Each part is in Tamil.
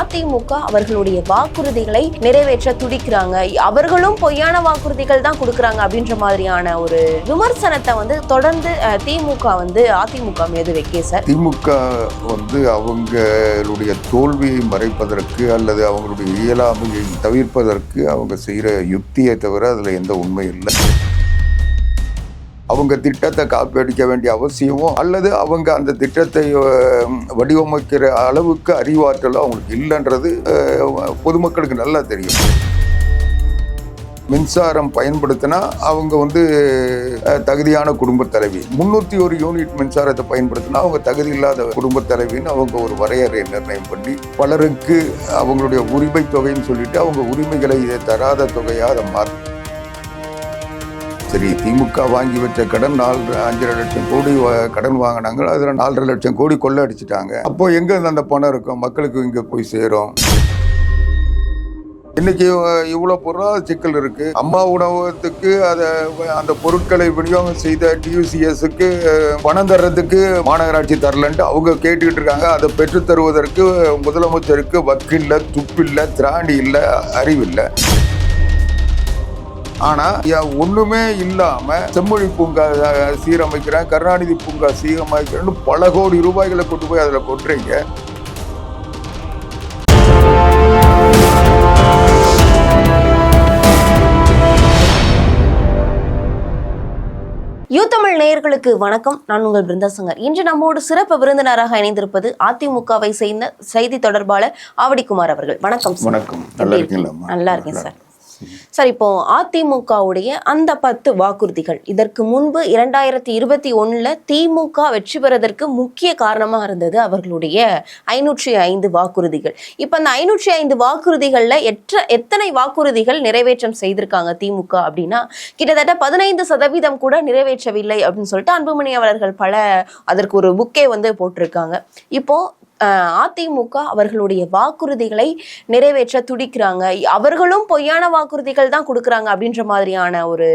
அதிமுக அவர்களுடைய வாக்குறுதிகளை நிறைவேற்ற துடிக்கிறாங்க. அவர்களும் பொய்யான வாக்குறுதிகள் தான் கொடுக்குறாங்க அப்படின்ற மாதிரியான ஒரு விமர்சனத்தை வந்து தொடர்ந்து திமுக வந்து அதிமுக மீது வைக்க சார். திமுக வந்து அவங்களுடைய தோல்வியை மறைப்பதற்கு அல்லது அவங்களுடைய இயலாமையை தவிர்ப்பதற்கு அவங்க செய்கிற யுக்தியை தவிர அதில் எந்த உண்மை இல்லை. அவங்க திட்டத்தை காப்பீடிக்க வேண்டிய அவசியமோ அல்லது அவங்க அந்த திட்டத்தை வடிவமைக்கிற அளவுக்கு அறிவாற்றலோ அவங்களுக்கு இல்லைன்றது பொதுமக்களுக்கு நல்லா தெரியும். மின்சாரம் பயன்படுத்தினா அவங்க வந்து தகுதியான குடும்பத் தலைவி. முந்நூற்றி ஒரு யூனிட் மின்சாரத்தை பயன்படுத்தினா அவங்க தகுதி இல்லாத குடும்பத் தலைவின்னு அவங்க ஒரு வரையறை நிர்ணயம் பண்ணி பலருக்கு அவங்களுடைய உரிமை தொகைன்னு சொல்லிட்டு அவங்க உரிமைகளை இதை தராத தொகையாக அதை மாற்றி சரி திமுக வாங்கி வச்ச கடன் நாலு அஞ்சரை லட்சம் கோடி கடன் வாங்கினாங்க. அதில் நாலரை லட்சம் கோடி கொள்ளை அடிச்சிட்டாங்க. அப்போ எங்க அந்த பணம் இருக்கும்? மக்களுக்கு இங்கே போய் சேரும். இன்னைக்கு இவ்வளோ பொருளாதார சிக்கல் இருக்கு. அம்மா உணவகத்துக்கு அதை அந்த பொருட்களை விநியோகம் செய்த டியூசிஎஸ்க்கு பணம் தர்றதுக்கு மாநகராட்சி தரலன்ட்டு அவங்க கேட்டுக்கிட்டு இருக்காங்க. அதை பெற்று தருவதற்கு முதலமைச்சருக்கு வக்கில்லை துப்பில்லை திராணி இல்லை அறிவில்லை. ஆனா ஒண்ணுமே இல்லாம செம்மொழி பூங்கா சீரமைக்கிறேன் கருணாநிதி பூங்கா சீரமைக்கிறேன்னு பல கோடி ரூபாய்களை கொண்டு போய் அதுல கொட்டுறீங்க. யூ தமிழ் நேயர்களுக்கு வணக்கம். நான் உங்கள் பிருந்தா சங்கர் இன்று நம்மோடு சிறப்பு விருந்தினராக இணைந்திருப்பது அதிமுகவை சேர்ந்த செய்தி தொடர்பாளர் ஆவடிக்குமார் அவர்கள். வணக்கம் வணக்கம். நல்லா இருக்கேன் சார். சார் இப்போ அதிமுகவுடைய அந்த பத்து வாக்குறுதிகள் இதற்கு முன்பு இரண்டாயிரத்தி இருபத்தி ஒண்ணுல திமுக வெற்றி பெறதற்கு முக்கிய காரணமா இருந்தது அவர்களுடைய ஐநூற்றி ஐந்து வாக்குறுதிகள். இப்ப அந்த ஐநூற்றி ஐந்து வாக்குறுதிகள்ல எற்ற எத்தனை வாக்குறுதிகள் நிறைவேற்றம் செய்திருக்காங்க திமுக அப்படின்னா கிட்டத்தட்ட பதினைந்து சதவீதம் கூட நிறைவேற்றவில்லை அப்படின்னு சொல்லிட்டு அன்புமணி அவர்கள் பல அதற்கு ஒரு புக்கே வந்து போட்டிருக்காங்க. இப்போ அதிமுக அவர்களுடைய வாக்குறுதிகளை நிறைவேற்ற துடிக்கிறாங்க. அவர்களும் பொய்யான வாக்குறுதிகள் தான் கொடுக்குறாங்க அப்படின்ற மாதிரியான ஒரு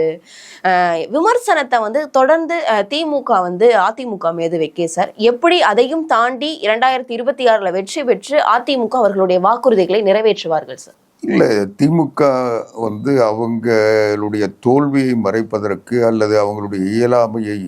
விமர்சனத்தை வந்து தொடர்ந்து திமுக வந்து அதிமுக மீது வைக்க சார். எப்படி அதையும் தாண்டி இரண்டாயிரத்தி இருபத்தி ஆறில் வெற்றி பெற்று அதிமுக அவர்களுடைய வாக்குறுதிகளை நிறைவேற்றுவார்கள் சார்? இல்லை திமுக வந்து அவங்களுடைய தோல்வியை மறைப்பதற்கு அல்லது அவங்களுடைய இயலாமையை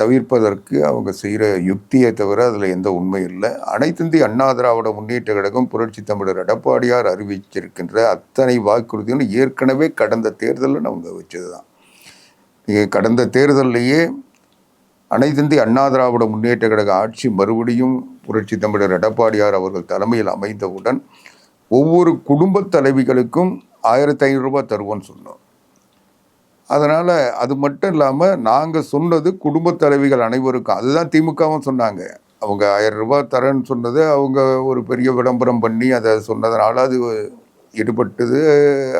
தவிர்ப்பதற்கு அவங்க செய்கிற யுக்தியை தவிர அதில் எந்த உண்மை இல்லை. அனைத்திந்திய அண்ணா திராவிட முன்னேற்ற கழகம் புரட்சி தமிழர் எடப்பாடியார் அறிவிச்சிருக்கின்ற அத்தனை வாக்குறுதிகளும் ஏற்கனவே கடந்த தேர்தலில் அவங்க வச்சது தான். கடந்த தேர்தலிலேயே அனைத்திந்திய அண்ணா திராவிட முன்னேற்ற கழக ஆட்சி மறுபடியும் புரட்சி தமிழர் எடப்பாடியார் அவர்கள் தலைமையில் அமைந்தவுடன் ஒவ்வொரு குடும்பத் தலைவிகளுக்கும் ஆயிரத்தி ஐநூறுரூபா தருவோன்னு தருவோம்னு சொன்னோம். அதனால் அது மட்டும் இல்லாமல் நாங்கள் சொன்னது குடும்பத் தலைவிகள் அனைவருக்கும் அதுதான் திமுகவும் சொன்னாங்க. அவங்க ஆயிரம் ரூபாய் தரேன்னு சொன்னது அவங்க ஒரு பெரிய விளம்பரம் பண்ணி அதை சொன்னதுனால அது ஈடுபட்டது.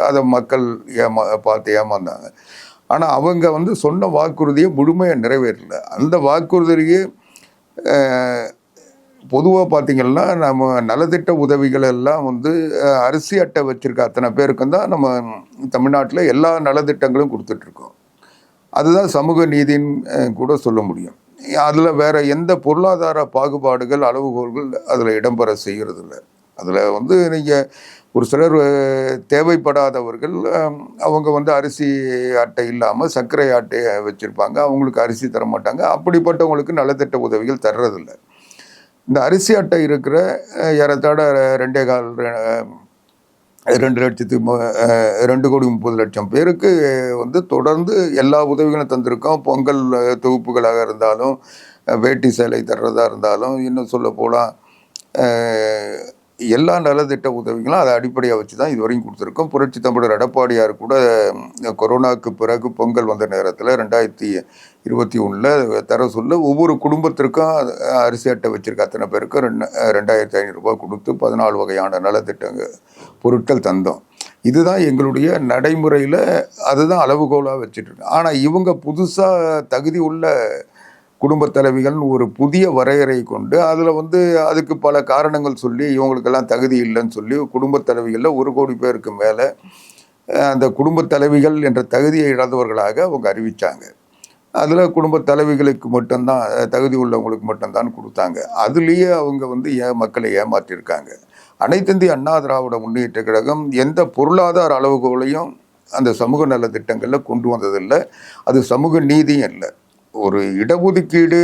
அதை மக்கள் ஏமா பார்த்து ஏமாந்தாங்க. ஆனால் அவங்க வந்து சொன்ன வாக்குறுதியை முழுமையாக நிறைவேறல. அந்த வாக்குறுதியை பொதுவாக பார்த்திங்கன்னா நம்ம நலத்திட்ட உதவிகள் எல்லாம் வந்து அரிசி அட்டை வச்சுருக்க அத்தனை பேருக்கும் தான் நம்ம தமிழ்நாட்டில் எல்லா நலத்திட்டங்களும் கொடுத்துட்ருக்கோம். அதுதான் சமூக நீதின்னு கூட சொல்ல முடியும். அதில் வேறு எந்த பொருளாதார பாகுபாடுகள் அளவுகோல்கள் அதில் இடம்பெற செய்கிறதில்ல அதில் வந்து நீங்கள் ஒரு சிலர் தேவைப்படாதவர்கள் அவங்க வந்து அரிசி அட்டை இல்லாமல் சர்க்கரை அட்டையை வச்சுருப்பாங்க அவங்களுக்கு அரிசி தர மாட்டாங்க அப்படிப்பட்டவங்களுக்கு நலத்திட்ட உதவிகள் தர்றதில்ல. இந்த அரிசி அட்டை இருக்கிற ஏறத்தாட ரெண்டே கால் ரெண்டு லட்சத்து ரெண்டு கோடி முப்பது லட்சம் பேருக்கு வந்து தொடர்ந்து எல்லா உதவிகளும் தந்திருக்கோம். பொங்கல் தொகுப்புகளாக இருந்தாலும் வேட்டி சேலை தர்றதா இருந்தாலும் இன்னும் சொல்ல போனால் எல்லா நலத்திட்ட உதவிகளும் அதை அடிப்படையாக வச்சு தான் இதுவரையும் கொடுத்துருக்கோம். புரட்சி தமிழர் எடப்பாடியார் கூட கொரோனாவுக்கு பிறகு பொங்கல் வந்த நேரத்தில் ரெண்டாயிரத்தி இருபத்தி ஒன்றில் தர சொல்ல ஒவ்வொரு குடும்பத்திற்கும் அரிசி அட்டை வச்சுருக்க அத்தனை பேருக்கும் ரெண்டு ரெண்டாயிரத்தி ஐநூறுரூபா கொடுத்து பதினாலு வகையான நலத்திட்டங்க பொருட்கள் தந்தோம். இதுதான் எங்களுடைய நடைமுறையில் அதுதான் அளவுகோலாக வச்சுட்டு ஆனால் இவங்க புதுசாக தகுதி உள்ள குடும்பத் தலைவிகள்னு ஒரு புதிய வரையறை கொண்டு அதில் வந்து அதுக்கு பல காரணங்கள் சொல்லி இவங்களுக்கெல்லாம் தகுதி இல்லைன்னு சொல்லி குடும்பத் தலைவிகளில் ஒரு கோடி பேருக்கு மேலே அந்த குடும்பத் தலைவிகள் என்ற தகுதியை இழந்தவர்களாக அவங்க அறிவித்தாங்க அதில் குடும்ப தலைவிகளுக்கு மட்டும்தான் தகுதி உள்ளவங்களுக்கு மட்டும்தான் கொடுத்தாங்க. அதுலேயே அவங்க வந்து ஏ மக்களை ஏமாற்றிருக்காங்க அனைத்திந்திய அண்ணா திராவிட முன்னேற்ற கழகம் எந்த பொருளாதார அளவுகோலையும் அந்த சமூக நல திட்டங்களில் கொண்டு வந்ததில்லை. அது சமூக நீதியும் இல்லை. ஒரு இடஒதுக்கீடு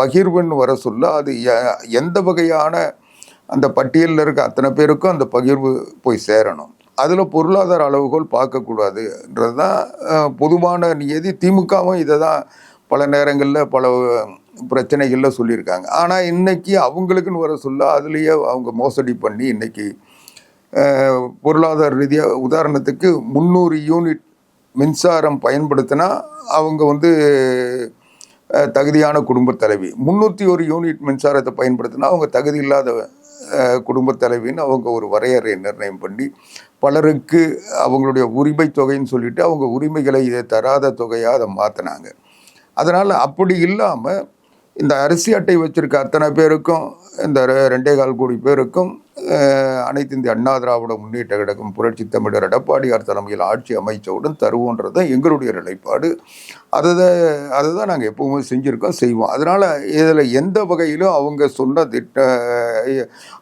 பகிர்வுன்னு வர சொல்ல அது எ- எந்த வகையான அந்த பட்டியலில் இருக்க அத்தனை பேருக்கும் அந்த பகிர்வு போய் சேரணும். அதில் பொருளாதார அளவுகோல் பார்க்கக்கூடாதுன்றது தான் பொதுவான நியதி. திமுகவும் இதை தான் பல நேரங்களில் பல பிரச்சனைகளில் சொல்லியிருக்காங்க. ஆனால் இன்றைக்கி அவங்களுக்குன்னு வர சொல்ல அதுலேயே அவங்க மோசடி பண்ணி இன்றைக்கி பொருளாதார ரீதியாக உதாரணத்துக்கு முந்நூறு யூனிட் மின்சாரம் பயன்படுத்தினா அவங்க வந்து தகுதியான குடும்பத் தலைவி. முந்நூற்றி ஒரு யூனிட் மின்சாரத்தை பயன்படுத்தினா அவங்க தகுதி இல்லாத குடும்பத் தலைவின்னு அவங்க ஒரு வரையறை நிர்ணயம் பண்ணி பலருக்கு அவங்களுடைய உரிமை தொகைன்னு சொல்லிட்டு அவங்க உரிமைகளை இதை தராத தொகையாக அதை மாற்றினாங்க அதனால் அப்படி இல்லாமல் இந்த அரிசி அட்டை வச்சுருக்க அத்தனை பேருக்கும் இந்த ரெ- ரெண்டே கால் கோடி பேருக்கும் அனைத்து இந்திய அண்ணா திராவிட முன்னேற்ற கழகம் புரட்சி தமிழர் எடப்பாடியார் தலைமையில் ஆட்சி அமைச்சவுடன் தருவோன்றது தான் எங்களுடைய நிலைப்பாடு. அதை அதை தான் நாங்கள் எப்பவுமே செஞ்சுருக்கோம் செய்வோம். அதனால் இதில் எந்த வகையிலும் அவங்க சொன்ன திட்ட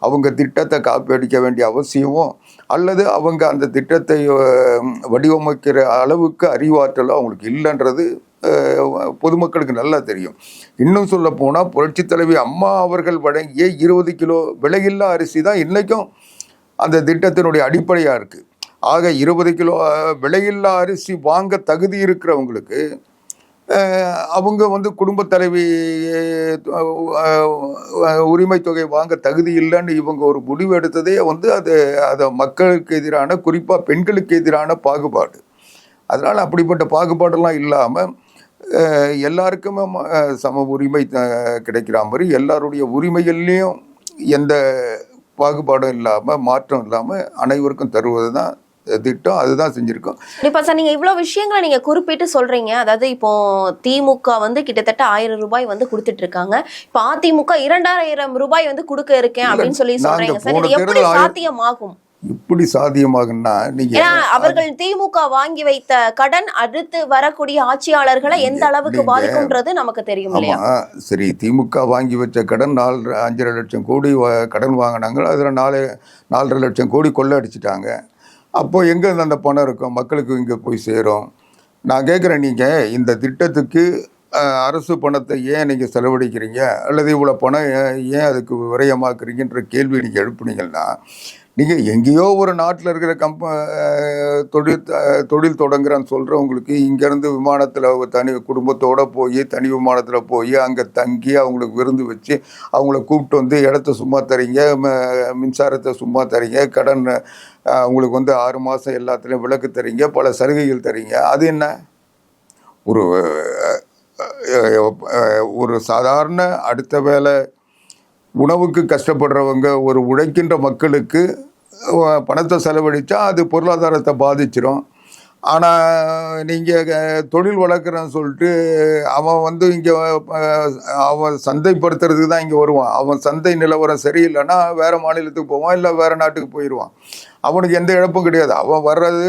அவங்க திட்டத்தை காப்பீடிக்க வேண்டிய அவசியமோ அல்லது அவங்க அந்த திட்டத்தை வடிவமைக்கிற அளவுக்கு அறிவாற்றலும் அவங்களுக்கு இல்லைன்றது பொதுமக்களுக்கு நல்லா தெரியும். இன்னும் சொல்ல போனால் புரட்சி தலைவி அம்மா அவர்கள் வழங்கிய இருபது கிலோ விலையில்லா அரிசி தான் இன்றைக்கும் அந்த திட்டத்தினுடைய அடிப்படையாக இருக்குது ஆக இருபது கிலோ விலையில்லா அரிசி வாங்க தகுதி இருக்கிறவங்களுக்கு அவங்க வந்து குடும்ப தலைவி உரிமை தொகை வாங்க தகுதி இல்லைன்னு இவங்க ஒரு முடிவு எடுத்ததே வந்து அது அதை மக்களுக்கு எதிரான குறிப்பாக பெண்களுக்கு எதிரான பாகுபாடு. அதனால் அப்படிப்பட்ட பாகுபாடெல்லாம் இல்லாமல் எல்லாருக்குமே சம உரிமை கிடைக்கிற மாதிரி எல்லாருடைய உரிமைகள்லேயும் எந்த பாகுபாடும் இல்லாமல் மாற்றம் இல்லாமல் அனைவருக்கும் தருவது தான் திட்டம். அதுதான் செஞ்சுருக்கோம். இப்ப சார் நீங்க இவ்வளவு விஷயங்களை நீங்க குறிப்பிட்டு சொல்றீங்க. அதாவது இப்போ திமுக வந்து கிட்டத்தட்ட ஆயிரம் ரூபாய் வந்து கொடுத்துட்டு இருக்காங்க இப்ப அதிமுக இரண்டாயிரம் ரூபாய் வந்து கொடுக்க இருக்கேன் அப்படின்னு சொல்லி நாங்க சொல்றீங்க சார். எப்படி சாத்தியமாகும்? இப்படி சாத்தியமாகுன்னா நீங்கள் ஏன்னா அவர்கள் திமுக வாங்கி வைத்த கடன் அடுத்து வரக்கூடிய ஆட்சியாளர்களை எந்த அளவுக்கு நீங்க- பாதிக்கும்ன்றது நமக்கு தெரியும் ஆமாம் சரி திமுக வாங்கி வச்ச கடன் நாலு அஞ்சரை லட்சம் கோடி கடன் வாங்கினாங்க அதில் நாலு நாலரை லட்சம் கோடி கொள்ளை அடிச்சிட்டாங்க அப்போ எங்கே அந்த பணம் இருக்கும்? மக்களுக்கு இங்கே போய் சேரும். நான் கேட்குறேன் நீங்கள் இந்த திட்டத்துக்கு அரசு பணத்தை ஏன் நீங்கள் செலவழிக்கிறீங்க? அல்லது இவ்வளோ பணம் ஏன் ஏன் அதுக்கு விரயமாக்குறீங்கன்ற கேள்வி நீங்கள் எழுப்புனீங்கன்னா நீங்கள் எங்கேயோ ஒரு நாட்டில் இருக்கிற கம்ப தொழில் தொழில் தொடங்குறேன்னு சொல்கிறவங்களுக்கு இங்கேருந்து விமானத்தில் தனி குடும்பத்தோடு போய் தனி விமானத்தில் போய் அங்கே தங்கி அவங்களுக்கு விருந்து வச்சு அவங்கள கூப்பிட்டு வந்து இடத்த சும்மா தரீங்க ம- மின்சாரத்தை சும்மா தரீங்க கடன் அவங்களுக்கு வந்து ஆறு மாதம் எல்லாத்துலேயும் விளக்கு தரீங்க பல சலுகைகள் தரீங்க. அது என்ன? ஒரு ஒரு சாதாரண அடுத்த வேலை உணவுக்கு கஷ்டப்படுறவங்க ஒரு உழைக்கின்ற மக்களுக்கு பணத்தை செலவழித்தா அது பொருளாதாரத்தை பாதிச்சிடும் ஆனால் நீங்கள் தொழில் வளர்க்குறேன்னு சொல்லிட்டு அவன் வந்து இங்கே அவன் சந்தைப்படுத்துறதுக்கு தான் இங்கே வருவான். அவன் சந்தை நிலவரம் சரியில்லைன்னா வேறு மாநிலத்துக்கு போவான் இல்லை வேறு நாட்டுக்கு போயிடுவான் அவனுக்கு எந்த இழப்பும் கிடையாது. அவன் வர்றது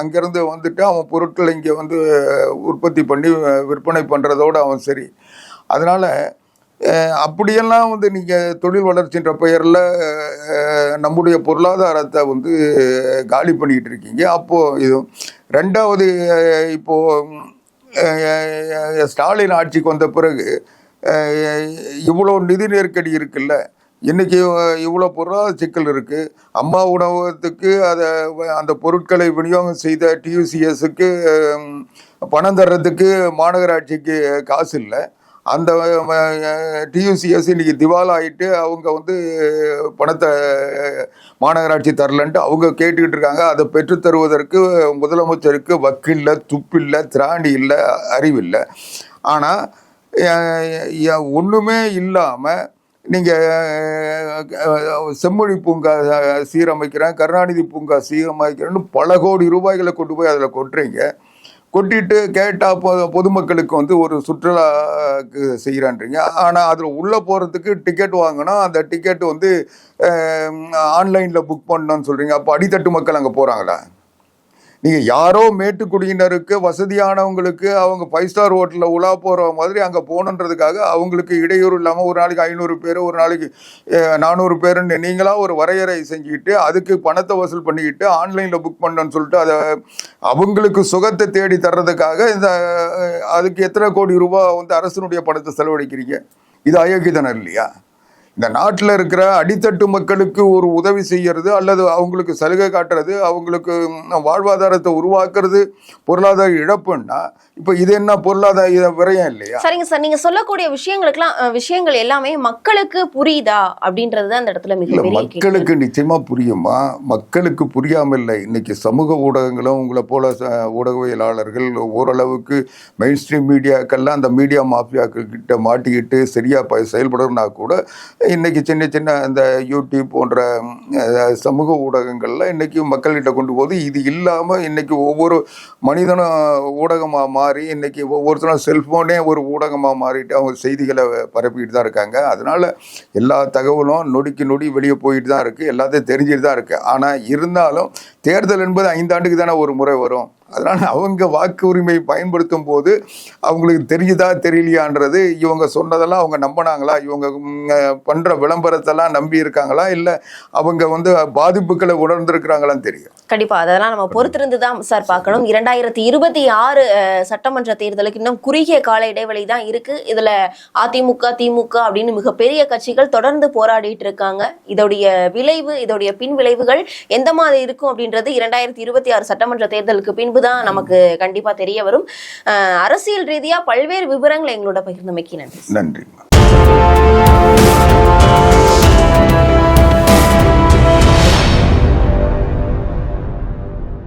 அங்கேருந்து வந்துட்டு அவன் பொருட்களை இங்கே வந்து உற்பத்தி பண்ணி விற்பனை பண்ணுறதோடு அவன் சரி. அதனால் அப்படியெல்லாம் வந்து நீங்கள் தொழில் வளர்ச்சின்ற பெயரில் நம்முடைய பொருளாதாரத்தை வந்து காலி பண்ணிக்கிட்டு இருக்கீங்க. அப்போது இது ரெண்டாவது இப்போது ஸ்டாலின் ஆட்சிக்கு வந்த பிறகு இவ்வளோ நிதி நெருக்கடி இருக்குல்ல? இன்றைக்கி இவ்வளோ பொருளாதார சிக்கல் இருக்குது அம்மா உணவகத்துக்கு அதை அந்த பொருட்களை விநியோகம் செய்த டியூசிஎஸுக்கு பணம் தர்றதுக்கு மாநகராட்சிக்கு காசு இல்லை. அந்த டியூசிஎஸ் இன்னைக்கு திவாலா ஆயிட்டு அவங்க வந்து பணத்தை மாநகராட்சி தரலன்ட்டு அவங்க கேட்டுக்கிட்டு இருக்காங்க. அதை பெற்று தருவதற்கு முதலமைச்சருக்கு வக்கில்லை துப்பில்லை திராணி இல்லை அறிவில்லை. ஆனால் ஒன்றுமே இல்லாமல் நீங்கள் செம்மொழி பூங்கா சீரமைக்கிறேன் கருணாநிதி பூங்கா சீரமைக்கிறேன்னு பல கோடி ரூபாய்களை கொண்டு போய் அதில் கொட்டுறீங்க. கொட்டிட்டு கேட்டால் பொ பொதுமக்களுக்கு வந்து ஒரு சுற்றுலாக்கு செய்கிறான்றீங்க ஆனால் அதில் உள்ளே போகிறதுக்கு டிக்கெட் வாங்கினா அந்த டிக்கெட் வந்து ஆன்லைனில் புக் பண்ணோன்னு சொல்கிறீங்க அப்போ அடித்தட்டு மக்கள் அங்கே போகிறாங்களா நீங்க யாரோ மேட்டுக்குடியினருக்கு வசதியானவங்களுக்கு அவங்க ஃபைவ் ஸ்டார் ஹோட்டலில் உலா போகிற மாதிரி அங்கே போகணுன்றதுக்காக அவங்களுக்கு இடையூறு இல்லாமல் ஒரு நாளைக்கு ஐநூறு பேர் ஒரு நாளைக்கு நானூறு பேருன்னு நீங்களாக ஒரு வரையறை செஞ்சுக்கிட்டு அதுக்கு பணத்தை வசூல் பண்ணிக்கிட்டு ஆன்லைனில் புக் பண்ணோன்னு சொல்லிட்டு அதை அவங்களுக்கு சுகத்தை தேடி தர்றதுக்காக இந்த அதுக்கு எத்தனை கோடி ரூபா வந்து அரசனுடைய பணத்தை செலவழிக்கிறீங்க? இது அயோக்கியதனம் இல்லையா? இந்த நாட்டில் இருக்கிற அடித்தட்டு மக்களுக்கு ஒரு உதவி செய்யறது அல்லது அவங்களுக்கு சலுகை காட்டுறது அவங்களுக்கு வாழ்வாதாரத்தை உருவாக்குறது பொருளாதார இழப்புன்னா இப்போ இது என்ன பொருளாதார இத விரயம் இல்லையா? சரிங்க சார். நீங்க சொல்லக்கூடிய விஷயங்களுக்குலாம் விஷயங்கள் எல்லாமே மக்களுக்கு புரியுதா அப்படின்றது தான் அந்த இடத்துல கேள்வி. மக்களுக்கு நிச்சயமா புரியுமா? மக்களுக்கு புரியாம இல்லை இன்னைக்கு சமூக ஊடகங்களும் உங்களை போல ஊடகவியலாளர்கள் ஓரளவுக்கு மெயின் ஸ்ட்ரீம் மீடியாக்கெல்லாம் அந்த மீடியா மாஃபியாக்கள் கிட்ட மாட்டிக்கிட்டு சரியா ப செயல்படணும்னா கூட இன்றைக்கி சின்ன சின்ன அந்த யூடியூப் போன்ற சமூக ஊடகங்களில் இன்றைக்கி மக்கள்கிட்ட கொண்டு போகுது. இது இல்லாமல் இன்றைக்கி ஒவ்வொரு மனிதனும் ஊடகமாக மாறி இன்றைக்கி ஒவ்வொருத்தரும் செல்ஃபோனே ஒரு ஊடகமாக மாறிட்டு அவங்க செய்திகளை பரப்பிட்டு தான் இருக்காங்க. அதனால் எல்லா தகவலும் நொடிக்கு நொடி வெளியே போயிட்டு தான் இருக்குது எல்லாத்தையும் தெரிஞ்சுட்டு தான் இருக்குது ஆனால் இருந்தாலும் தேர்தல் என்பது ஐந்தாண்டுக்கு தானே ஒரு முறை வரும். அதனால் அவங்க வாக்கு உரிமை பயன்படுத்தும் போது அவங்களுக்கு தெரியுதா தெரியலையான்றது இவங்க சொன்னதெல்லாம் அவங்க நம்பினாங்களா இவங்க பண்ணுற விளம்பரத்தெல்லாம் நம்பி இருக்காங்களா இல்லை அவங்க வந்து பாதிப்புகளை உணர்ந்திருக்கிறாங்களான்னு தெரியும் கண்டிப்பாக அதெல்லாம் நம்ம பொறுத்திருந்து தான் சார் பார்க்கணும். இரண்டாயிரத்தி இருபத்தி ஆறு சட்டமன்ற தேர்தலுக்கு இன்னும் குறுகிய கால இடைவெளி தான் இருக்குது இதில் அதிமுக திமுக அப்படின்னு மிகப்பெரிய கட்சிகள் தொடர்ந்து போராடிட்டு இருக்காங்க. இதோடைய விளைவு இதோடைய பின் விளைவுகள் எந்த மாதிரி இருக்கும் அப்படின்றது இரண்டாயிரத்தி இருபத்தி ஆறு சட்டமன்ற தேர்தலுக்கு பின்பு தான் நமக்கு கண்டிப்பா தெரிய வரும். அரசியல் ரீதியா பல்வேறு விவரங்களை எங்களோட பகிர்ந்தமைக்கு நன்றி. நன்றி.